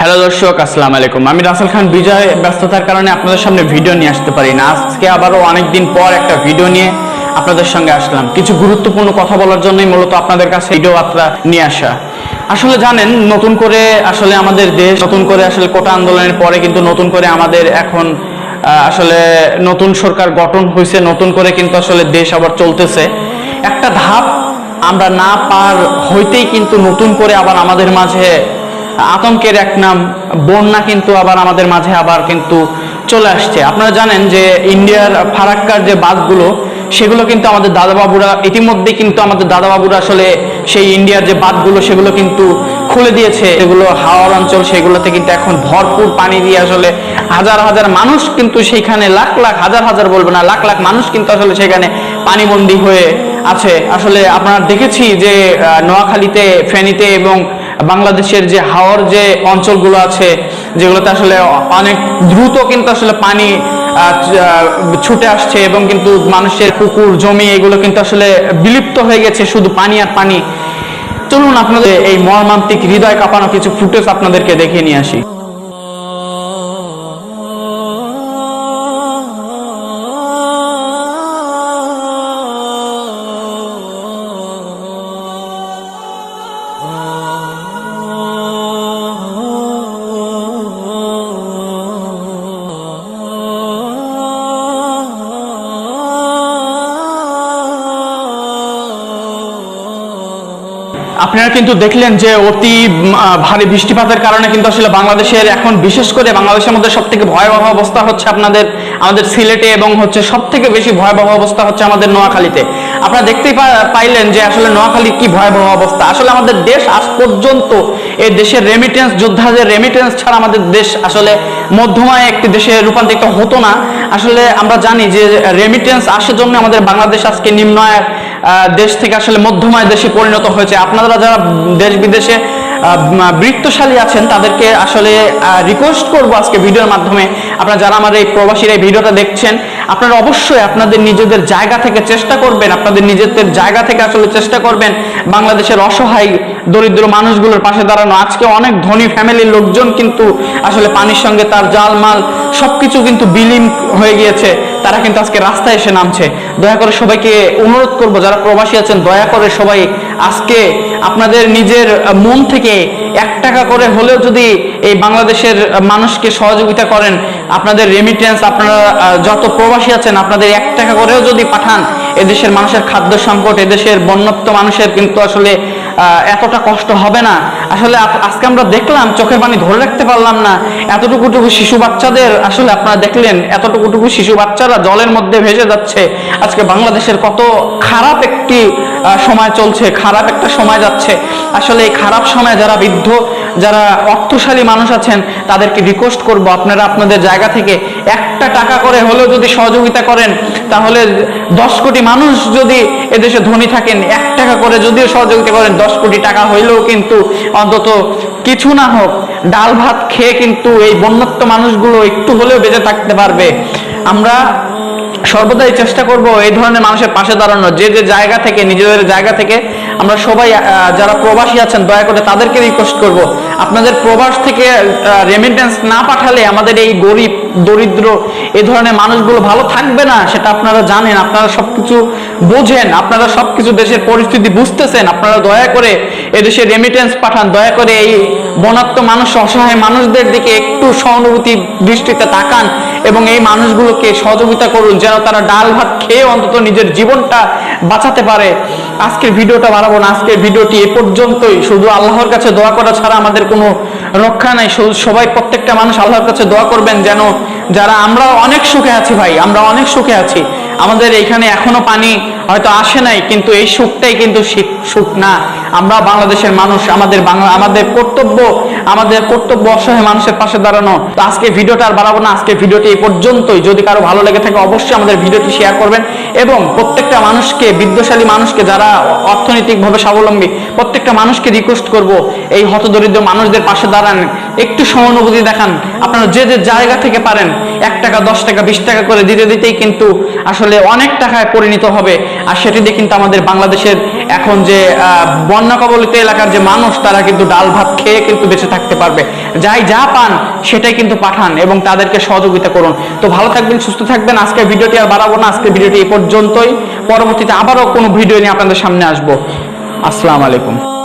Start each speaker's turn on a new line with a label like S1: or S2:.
S1: Hello দর্শক, আসসালামু আলাইকুম। আমি রাসেল খান। বিজয় ব্যস্ততার কারণে আপনাদের সামনে ভিডিও নিয়ে আসতে পারি না। আজকে আবারও অনেকদিন পর একটা ভিডিও নিয়ে আপনাদের সঙ্গে আসলাম। কিছু গুরুত্বপূর্ণ কথা বলার জন্যই মূলত আপনাদের কাছে ভিডিও বার্তা নিয়ে আসা। আসলে জানেন, নতুন করে আসলে আমাদের দেশ, নতুন করে আসলে কোটা আন্দোলনের পরে কিন্তু নতুন করে আমাদের এখন আসলে নতুন সরকার গঠন হয়েছে নতুন করে কিন্তু আসলে দেশ আবার চলতেছে। একটা ধাপ আমরা না পার হইতেই কিন্তু নতুন করে আবার আমাদের মাঝে আতঙ্কের এক নাম, বন্যা কিন্তু আবার আমাদের মাঝে আবার কিন্তু চলে আসছে। আপনারা জানেন যে ইন্ডিয়ার ফারাক্কার যে বাঁধগুলো, সেগুলো কিন্তু আমাদের দাদাবাবুরা ইতিমধ্যে কিন্তু আমাদের দাদাবাবুরা আসলে সেই ইন্ডিয়ার যে বাঁধগুলো, সেগুলো কিন্তু খুলে দিয়েছে। এগুলো হাওয়ার অঞ্চল, সেগুলোতে কিন্তু এখন ভরপুর পানি দিয়ে আসলে হাজার হাজার মানুষ কিন্তু সেইখানে, লাখ লাখ, হাজার হাজার বলব না, লাখ লাখ মানুষ কিন্তু আসলে সেখানে পানিবন্দী হয়ে আছে। আসলে আপনারা দেখেছি যে নোয়াখালীতে, ফেনীতে এবং বাংলাদেশের যে হাওয়ার যে অঞ্চলগুলো আছে, যেগুলোতে আসলে অনেক দ্রুত কিন্তু আসলে পানি ছুটে আসছে এবং কিন্তু মানুষের পুকুর, জমি এগুলো কিন্তু আসলে বিলুপ্ত হয়ে গেছে শুধু পানি আর পানি। চলুন আপনাদের এই মর্মান্তিক হৃদয় কাঁপানো কিছু ফুটেজ আপনাদেরকে দেখিয়ে নিয়ে আসি। আপনারা কিন্তু দেখলেন যে অতি ভারী বৃষ্টিপাতের কারণে কিন্তু আসলে বাংলাদেশের এখন বিশেষ করে বাংলাদেশের মধ্যে সব থেকে ভয়াবহ অবস্থা হচ্ছে আপনাদের আমাদের সিলেটে এবং হচ্ছে সব থেকে বেশি ভয়াবহ অবস্থা হচ্ছে আমাদের নোয়াখালীতে। আপনারা দেখতেই পাইলেন যে আসলে নোয়াখালীর কি ভয়াবহ অবস্থা। আসলে আমাদের দেশ আজ পর্যন্ত এই দেশের রেমিটেন্স যোদ্ধাদের রেমিটেন্স ছাড়া আমাদের দেশ আসলে মধ্যমায় একটি দেশে রূপান্তরিত হতো না। আসলে আমরা জানি যে রেমিটেন্স আসার জন্য আমাদের বাংলাদেশ আজকে নিম্ন আহ, দেশ থেকে আসলে মধ্যমায় দেশে পরিণত হয়েছে। আপনারা যারা দেশ বিদেশে বৃত্তশালী আছেন, তাদেরকে আসলে রিকোয়েস্ট করব আজকে ভিডিওর মাধ্যমে। আপনারা যারা আমার এই প্রবাসীর এই ভিডিওটা দেখছেন, আপনারা অবশ্যই আপনাদের নিজেদের জায়গা থেকে চেষ্টা করবেন, আপনাদের নিজেদের জায়গা থেকে আসলে চেষ্টা করবেন বাংলাদেশের অসহায়, দরিদ্র মানুষগুলোর পাশে দাঁড়ানো। আজকে অনেক ধনী ফ্যামিলির লোকজন কিন্তু আসলে পানির সঙ্গে তার জালমাল সবকিছু কিন্তু বিলীন হয়ে গিয়েছে। তারা কিন্তু আজকে রাস্তায় এসে নামছে। দয়া করে সবাইকে অনুরোধ করব, যারা প্রবাসী আছেন, দয়া করে সবাই আজকে আপনাদের নিজের মন থেকে এক টাকা করে হলেও যদি এই বাংলাদেশের মানুষকে সহযোগিতা করেন, আপনাদের রেমিটেন্স আপনারা যত প্রবাসী আছেন, আপনাদের এক টাকা করেও যদি পাঠান, এদেশের মানুষের খাদ্য সংকট, এদেশের বন্যত্ব মানুষের কিন্তু আসলে এতটা কষ্ট হবে না। আসলে আজকে আমরা দেখলাম, চোখের পানি ধরে রাখতে পারলাম না। এতটুকুটুকু শিশু বাচ্চাদের আসলে আপনারা দেখলেন, এতটুকুটুকু শিশু বাচ্চারা জলের মধ্যে ভেসে যাচ্ছে। আজকে বাংলাদেশের কত খারাপ একটি সময় চলছে, খারাপ একটা সময় যাচ্ছে। আসলে এই খারাপ সময় যারা বৃদ্ধ যারা অর্থশালী মানুষ আছেন, তাদেরকে রিকোয়েস্ট করব, আপনারা আপনাদের জায়গা থেকে একটা টাকা করে হলেও যদি সহযোগিতা করেন, তাহলে দশ কোটি মানুষ যদি এদেশে ধনী থাকেন, এক টাকা করে যদিও সহযোগিতা করেন, দশ কোটি টাকা হইলেও কিন্তু অন্তত কিছু না হোক, ডাল ভাত খেয়ে কিন্তু এই বন্যত্ব মানুষগুলো একটু হলেও বেঁচে থাকতে পারবে। আমরা সর্বদাই চেষ্টা করব এই ধরনের মানুষের পাশে দাঁড়ানো যে যে জায়গা থেকে, নিজেদের জায়গা থেকে আমরা সবাই যারা প্রবাসী আছেন, দয়া করে তাদেরকে রিকোয়েস্ট করব। আপনাদের প্রবাস থেকে রেমিটেন্স না পাঠালে আমাদের এই গরিব, দরিদ্র এই ধরনের মানুষগুলো ভালো থাকবে না, সেটা আপনারা জানেন, আপনারা সবকিছু বোঝেন, আপনারা সবকিছু দেশের পরিস্থিতি বুঝতেছেন, আপনারা দয়া করে এদেশে রেমিটেন্স পাঠান, দয়া করে এই বনাত্ম মানুষ, অসহায় মানুষদের দিকে একটু সহানুভূতি দৃষ্টিতে তাকান এবং এই মানুষগুলোকে সহযোগিতা করুন, যেন তারা ডাল ভাত খেয়ে অন্তত নিজের জীবনটা বাঁচাতে পারে। আজকের ভিডিওটা বাড়াবো না আজকে ভিডিওটি এ পর্যন্তই। শুধু আল্লাহর কাছে দোয়া করা ছাড়া আমাদের কোনো রক্ষা নাই। সবাই প্রত্যেকটা মানুষ আল্লাহর কাছে দোয়া করবেন যেন যারা আমরা অনেক সুখে আছি ভাই, আমরা অনেক সুখে আছি। আমাদের এখানে এখনও পানি হয়তো আসে নাই, কিন্তু এই সুখটাই কিন্তু সুখ না। আমরা বাংলাদেশের মানুষ, আমাদের বাংলা আমাদের কর্তব্য আমাদের কর্তব্য অসহায় মানুষের পাশে দাঁড়ানো। তো আজকে ভিডিওটা আর বাড়াবো না, আজকে ভিডিওটি এই পর্যন্তই। যদি কারও ভালো লেগে থাকে, অবশ্যই আমাদের ভিডিওটি শেয়ার করবেন। এবং প্রত্যেকটা মানুষকে বিদ্যশালী মানুষকে যারা অর্থনৈতিকভাবে স্বাবলম্বী, প্রত্যেকটা মানুষকে রিকোয়েস্ট করব, এই হতদরিদ্র মানুষদের পাশে দাঁড়ান। একটু সহানুভূতি দেখান। আপনারা যে যে জায়গা থেকে পারেন, এক টাকা, দশ টাকা, বিশ টাকা করে দিতে দিতেই কিন্তু আসলে অনেক টাকায় পরিণত হবে। আর সেটি দিয়ে কিন্তু আমাদের বাংলাদেশের এখন যে বন্যা কবলিত এলাকার যে মানুষ, তারা কিন্তু ডাল ভাত খেয়ে কিন্তু বেঁচে থাকতে পারবে। যাই যা পান, সেটাই কিন্তু পাঠান এবং তাদেরকে সহযোগিতা করুন। তো ভালো থাকবেন, সুস্থ থাকবেন। আজকে ভিডিওটি আর বাড়াবো না। আজকে ভিডিওটি এই পর্যন্তই। পরবর্তীতে আবারও কোনো ভিডিও নিয়ে আপনাদের সামনে আসব। আসসালামু আলাইকুম।